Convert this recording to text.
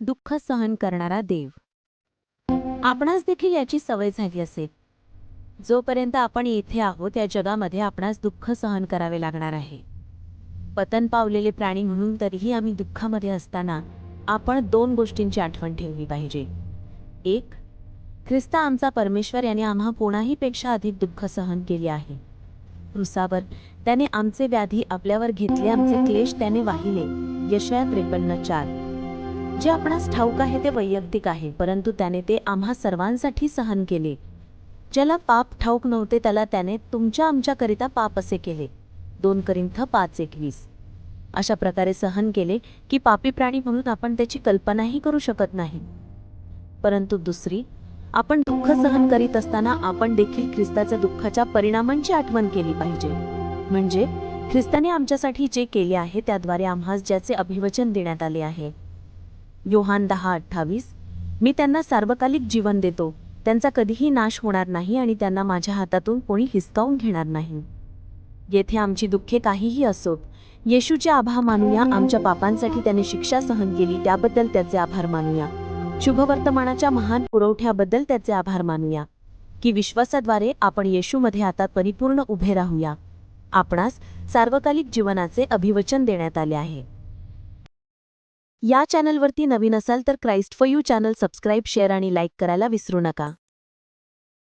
दुःख सहन करणारा देव. आपणास देखील याची सवय झाली असेल. जोपर्यंत आपण येथे आहोत या जगामध्ये आपणास दुःख सहन करावे लागणार आहे. पतन पावलेले प्राणी म्हणून तरीही आम्ही दुःखामध्ये असताना आपण दोन गोष्टींची आठवण ठेवली पाहिजे. एक ख्रिस्त आमचा परमेश्वर याने आम्हा कोणाहीपेक्षा अधिक दुःख सहन केले आहे. क्रुसावर त्याने आमचे व्याधी आपल्यावर घेतले आमचे क्लेश त्याने वाहिले. यशया त्रेपन्न चार. जे आपणास ठाऊक आहे ते वैयक्तिक आहे परंतु त्याने ते आम्हा सर्वांसाठी सहन केले. ज्याला पाप ठाऊक नव्हते त्याला त्याने तुमच्या आमच्याकरिता पाप असे केले. दोन करिंथ पाच एकवीस. अशा प्रकारे सहन केले की पापी प्राणी म्हणून आपण त्याची कल्पनाही करू शकत नाही. परंतु दुसरी आपण दुःख सहन करीत असताना आपण देखील ख्रिस्ताच्या दुःखाच्या परिणामांची आठवण केली पाहिजे. म्हणजे ख्रिस्ताने आमच्यासाठी जे केले आहे त्याद्वारे आम्हास ज्याचे अभिवचन देण्यात आले आहे. योहान दहा अठ्ठावीस. मी त्यांना सार्वकालिक जीवन देतो. त्यांचा कधीही नाश होणार नाही आणि त्यांना माझ्या हातातून कोणी हिसकावून घेणार नाही. येथे आमची दुःखे काहीही असोत. येशूचे आभार मानूया. आमच्या पापांसाठी त्याने शिक्षा सहन केली. त्याबद्दल त्याचे आभार मानूया. शुभवर्तमानाच्या महान पुरवठ्याबद्दल त्याचे आभार मानूया. की विश्वासाद्वारे आपण येशूमध्ये आता परिपूर्ण उभे राहूया. आपणास सार्वकालिक जीवनाचे अभिवचन देण्यात आले आहे. या चॅनलवरती नवीन असाल तर Christ for you channel subscribe share आणि लाईक करायला विसरू नका.